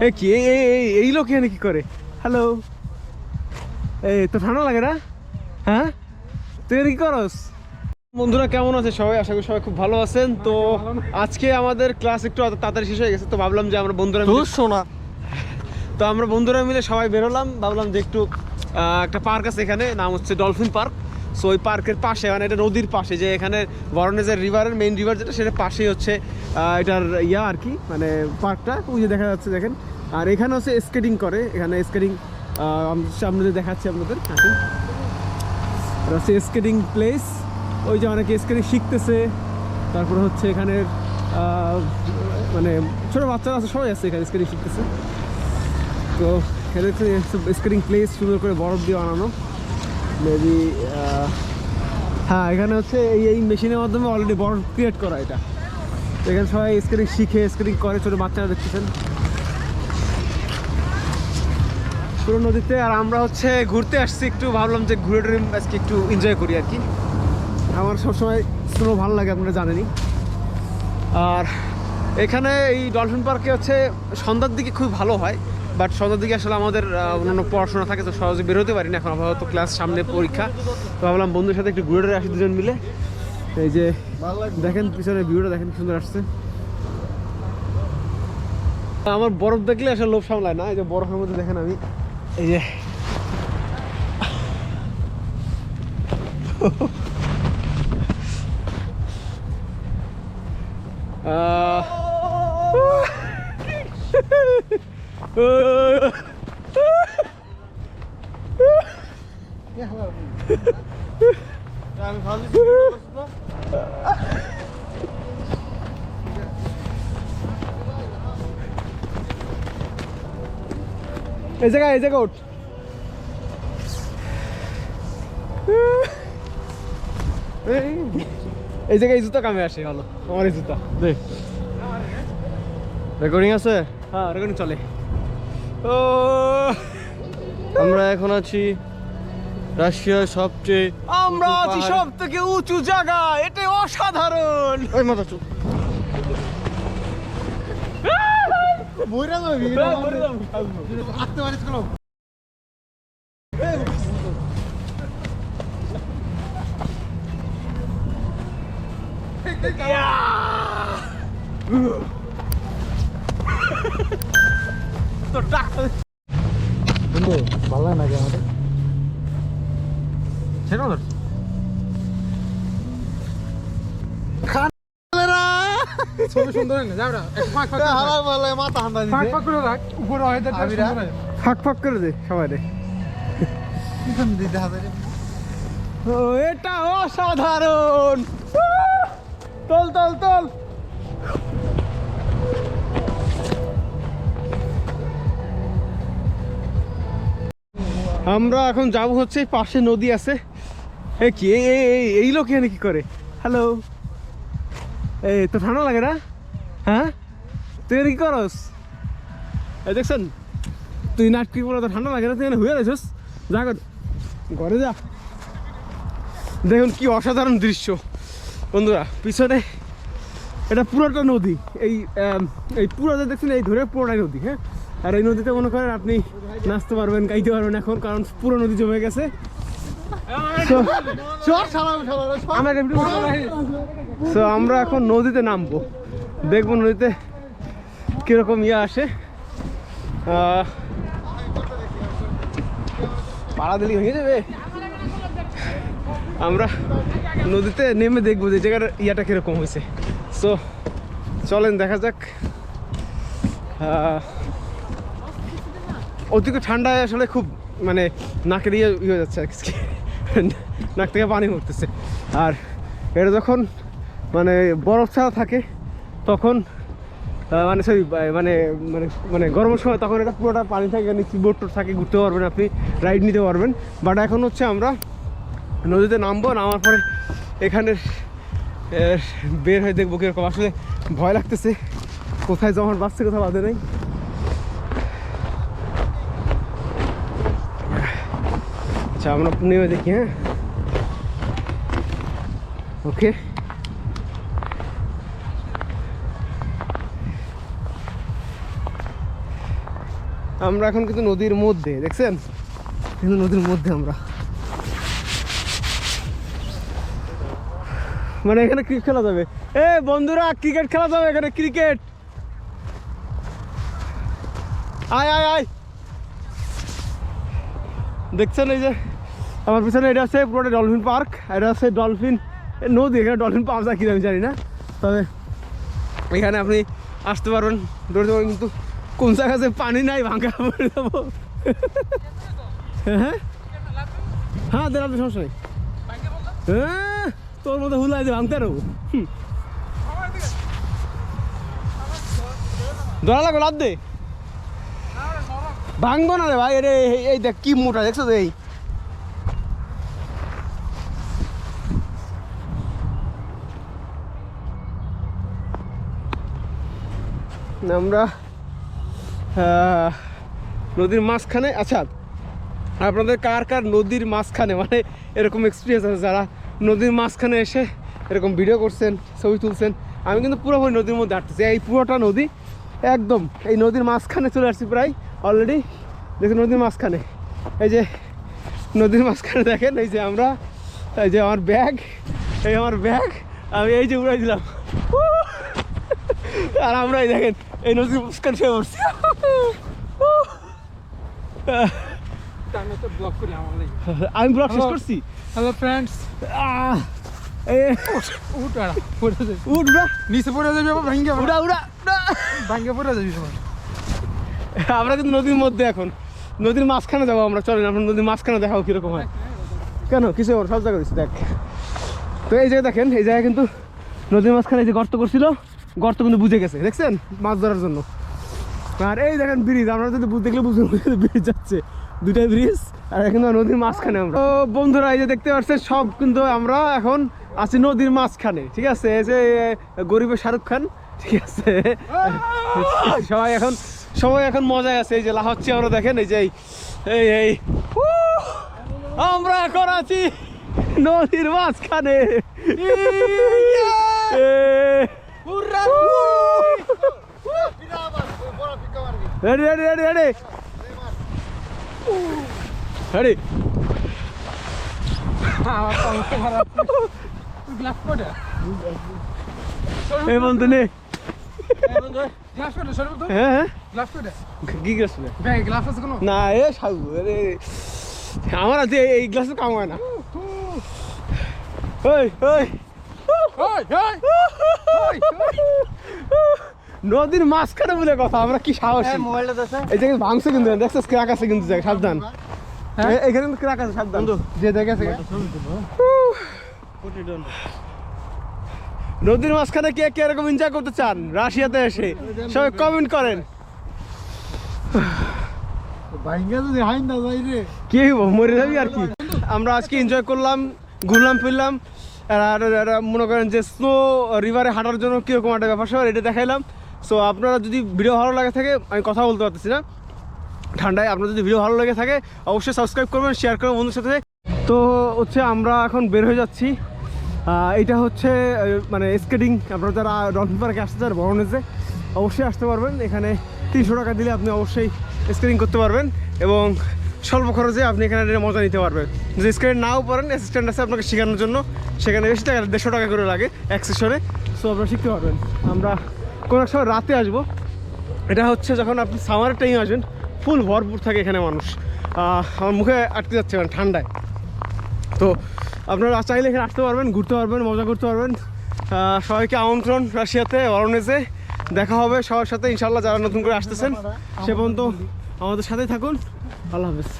এ কি? এই লোক এখানে কি করে? হ্যালো এই তো ঠান্ডা লাগে না? হ্যাঁ? তুই কি করস? বন্ধুরা কেমন আছে সবাই? আশা করি সবাই খুব ভালো আছেন। তো আজকে আমাদের ক্লাস একটু তাড়াতাড়ি শেষ হয়ে গেছে তো ভাবলাম যে আমরা বন্ধুরা মিলে- শোনা। তো আমরা বন্ধুরা মিলে সবাই বেরোলাম ভাবলাম যে একটু একটা পার্ক আছে এখানে নাম হচ্ছে ডলফিন পার্ক সো ওই পার্কের পাশে মানে এটা নদীর পাশে, যে এখানে বরনেজের রিভারের মেইন রিভার যেটা, সেটা পাশেই হচ্ছে এটার ইয়া আর কি মানে পার্কটা। ওই যে দেখা যাচ্ছে, দেখেন। আর এখানে হচ্ছে স্কেটিং করে, এখানে স্কেটিং সামনে দেখাচ্ছি আপনাদের হচ্ছে স্কেটিং প্লেস ওই যে অনেকে স্কেটিং শিখতেছে। তারপরে হচ্ছে এখানে মানে ছোটো বাচ্চারা আছে, সবাই আছে এখানে স্কেটিং শিখতেছে। তো এখানে স্কেটিং প্লেস সুন্দর করে বরফ দিয়ে বানানো। মেবি হ্যাঁ এখানে হচ্ছে এই এই মেশিনের মাধ্যমে অলরেডি বরফ ক্রিয়েট করা এটা। এখানে সবাই স্কেটিং শিখে স্কেটিং করে, ছোটো বাচ্চারা দেখতেছেন। পুরো নদীতে, আর আমরা হচ্ছে ঘুরতে আসছি একটু, ভাবলাম যে ঘুরে টুরে আজকে একটু এনজয় করি আর কি। আমার সবসময় স্নো ভালো লাগে, আপনারা জানেনই। আর এখানে এই ডলফিন পার্কে হচ্ছে সন্ধ্যার দিকে খুব ভালো হয়। বাট সন্ধ্যার দিকে আসলে আমাদের অন্যান্য পড়াশোনা থাকে তো সহজে বেরোতে পারি না। এখন আপাতত ক্লাস সামনে পরীক্ষা। তো ভাবলাম বন্ধুর সাথে একটু ঘুরে আসি দুজন মিলে। এই যে দেখেন পিছনে ভিউটা দেখেন সুন্দর আসছে। আমার বরফ দেখলে আসলে লোভ সামলায় না, এই যে বরফের মধ্যে দেখেন আমি। এই যে। আহ। আমি ভাবছি এই জায়গায় এই জায়গায় উঠ এই- এই জায়গায় এই জুতা কামে আসে ভালো। আমার এই জুতা। দেখ রেকর্ডিং আছে? হ্যাঁ রেকর্ডিং চলে। আমরা এখন আছি রাশিয়ার সবচেয়ে আমরা আছি সব থেকে উঁচু জায়গা এটা অসাধারণ। ওই মাথা চুপ। তো টাকা ভালো লাগে আমাদের সেটা ধর ছবি সুন্দর না? যাও না ফাঁক ফাঁক করে রাখ। বলে মাথা হান্ডা ফাঁক ফাঁক করে রাখ উপরে হয়তো আবিরা? ফাঁক ফাঁক করে দে সবাই রে। পিছন দিতে হবে ও এটা অসাধারণ। তল তল তল। আমরা এখন যাব হচ্ছে পাশে নদী আছে। এ কি এই- লোক এখানে কি করে? হ্যালো এই তো ঠান্ডা লাগে না? হ্যাঁ? তুই এখানে কি করস? এই দেখছেন? তুই নাটকি বলে তো ঠান্ডা লাগে না, তুই এখানে হয়ে গেছিস যা ঘরে যা। দেখুন কি অসাধারণ দৃশ্য। বন্ধুরা, পিছনে এটা পুরোটা নদী। এই এই পুরোটা দেখছেন, এই ধরে পুরোটাই নদী হ্যাঁ? আর এই নদীতে মনে করেন আপনি নাচতে পারবেন গাইতে পারবেন এখন কারণ পুরো নদী জমে গেছে। So, আমার এখন নদীতে নামবো। দেখব নদীতে কীরকম ইয়ে আসে। পাড়া হয়ে যাবে। আমরা নদীতে নেমে দেখব যে জায়গার ইয়াটা কীরকম হয়েছে। সো চলেন দেখা যাক। অতিরিক্ত ঠান্ডায় আসলে খুব মানে নাকের ইয়ে ইয়ে যাচ্ছে আর কি নাক থেকে পানি পড়তেছে। আর এটা যখন মানে বরফ ছাড়া থাকে, তখন মানে সরি মানে মানে মানে গরমের সময় তখন এটা পুরোটা পানি থাকে নিচে বোট টোট থাকে, ঘুরতে পারবেন আপনি রাইড নিতে পারবেন। বাট এখন হচ্ছে আমরা নদীতে নামবো, নামার পরে এখানে বের হয়ে দেখব কীরকম। আসলে ভয় লাগতেছে, কোথায় জমার বাচ্চা কোথাও বাদে নেই। আচ্ছা আমরা নেমে দেখি হ্যাঁ ওকে আমরা এখন কিন্তু নদীর মধ্যে দেখছেন কিন্তু নদীর মধ্যে আমরা মানে এখানে ক্রিকেট খেলা যাবে এ বন্ধুরা ক্রিকেট খেলা যাবে এখানে ক্রিকেট আয় আয় আয় দেখছেন এই যে আমার পিছনে এটা আছে পুরোটা ডলফিন পার্ক, এটা আছে ডলফিন নদী, এখানে ডলফিন পাওয়া যায় কিনা আমি জানি না। তবে এখানে আপনি আসতে পারবেন। দৌড়তে পারবেন কিন্তু কোন জায়গায় যে পানি নাই ভাঙা পড়ে যাব। হ্যাঁ হ্যাঁ? দেন আপনি সমস্যা নেই। হ্যাঁ তোর মতো হুলাই যে ভাঙতে হুম। ধরা লাগো লাভ দে। ভাঙবো না রে ভাই রে এই দেখ, কি মোটা, দেখছ তো এই? আমরা নদীর মাঝখানে আচ্ছা আপনাদের কার কার নদীর মাঝখানে মানে এরকম এক্সপিরিয়েন্স আছে, যারা নদীর মাঝখানে এসে এরকম ভিডিও করছেন, ছবি তুলছেন, আমি কিন্তু পুরোপুরি নদীর মধ্যে হাঁটতেছি। এই পুরোটা নদী একদম, এই নদীর মাঝখানে চলে আসছি প্রায় অলরেডি দেখুন নদীর মাঝখানে। এই যে নদীর মাঝখানে দেখেন, এই যে আমরা, এই যে আমার ব্যাগ এই আমার ব্যাগ আমি এই যে উড়াই দিলাম। আর আমরা এই দেখেন এই নদীর মাঝখানে শুয়ে পড়ছি আমি ব্লগ শেষ করছি হ্যালো ফ্রেন্ডস উঠ উড়া নিচে পড়ে যাবি আবার ভাঙ্গে উড়া উড়া উড়া। ভাঙ্গে পড়ে যাবি আমরা কিন্তু নদীর মধ্যে এখন। নদীর মাঝখানে যাব আমরা চলেন আমরা নদীর মাঝখানে দেখাবো কীরকম হয়। কেন? কিছু সব জায়গায় দিচ্ছি দেখ। তো এই জায়গায় দেখেন এই জায়গায় কিন্তু নদীর মাঝখানে এই যে গর্ত করছিল গর্ত কিন্তু বুঝে গেছে, দেখছেন? মাছ ধরার জন্য। আর এই দেখেন ব্রিজ আমরা যদি দেখলে বুঝতে ব্রিজ যাচ্ছে। দুটা ব্রিজ আর এখন নদীর মাঝখানে আমরা। তো বন্ধুরা, এই যে দেখতে পাচ্ছেন, সব কিন্তু আমরা এখন আছি নদীর মাঝখানে, ঠিক আছে? এই যে গরিবের শাহরুখ খান, ঠিক আছে? সবাই এখন সবাই এখন মজায় আছে। এই যে লাহাচ্ছি আমরা দেখেন, এই যে এই এই এই। আমরা এখন আছি নদীর মাঝখানে। Ready ready ready ready ready এই বন্ধু নে। হ্যাঁ হ্যাঁ। নে? না এ আরে আমার আছে এই গ্লাসে কাম হয় না। ওই। ওই ওই। ওই ওই। নদীর মাঝখানে বলে কথা আমরা কি সাহসী? মোবাইলটা এই ভাঙছে কিন্তু দেখছ ক্র্যাক আছে কিন্তু সাবধান। হ্যাঁ? এখানে কিন্তু ক্র্যাক আছে সাবধান। যে দেখে আছে। নদীর মাঝখানে কে কে এরকম এনজয় করতে চান? রাশিয়াতে এসে। সবাই কমেন্ট করেন। কি মরে যাবি আর কি? আমরা আজকে এনজয় করলাম ঘুরলাম ফিরলাম। আর মনে করেন যে স্নো রিভারে হাঁটার জন্য কীরকম একটা ব্যাপার স্যাপার এটা দেখাইলাম। সো আপনারা যদি ভিডিও ভালো লাগে থাকে, আমি কথা বলতে পারতেছি না। ঠান্ডায় আপনার যদি ভিডিও ভালো লেগে থাকে, অবশ্যই সাবস্ক্রাইব করবেন শেয়ার করবেন বন্ধুর সাথে। তো হচ্ছে আমরা এখন বের হয়ে যাচ্ছি। এটা হচ্ছে মানে স্কেটিং আপনারা যারা ডলফিন পার্কে আসতে চান বরনেজে অবশ্যই আসতে পারবেন। এখানে তিনশো টাকা দিলে আপনি অবশ্যই স্কেটিং করতে পারবেন এবং স্বল্প খরচে আপনি এখানে মজা নিতে পারবেন। যদি স্কেটিং নাও পারেন অ্যাসিস্ট্যান্ট আছে আপনাকে শেখানোর জন্য। সেখানে বেশি টাকা, দেড়শো টাকা করে লাগে এক সেশনে সো আপনারা শিখতে পারবেন। আমরা কোনো এক সময় রাতে আসব। এটা হচ্ছে যখন আপনি সামারের টাইম আসবেন ফুল ভরপুর থাকে এখানে মানুষ। আমার মুখে আটকে যাচ্ছে মানে ঠান্ডায়। তো আপনারা চাইলে এখানে আসতে পারবেন, ঘুরতে পারবেন, মজা করতে পারবেন। সবাইকে আমন্ত্রণ রাশিয়াতে অরণেজে দেখা হবে সবার সাথে ইনশাল্লাহ যারা নতুন করে আসতেছেন, সে পর্যন্ত আমাদের সাথেই থাকুন। আল্লাহ হাফিজ।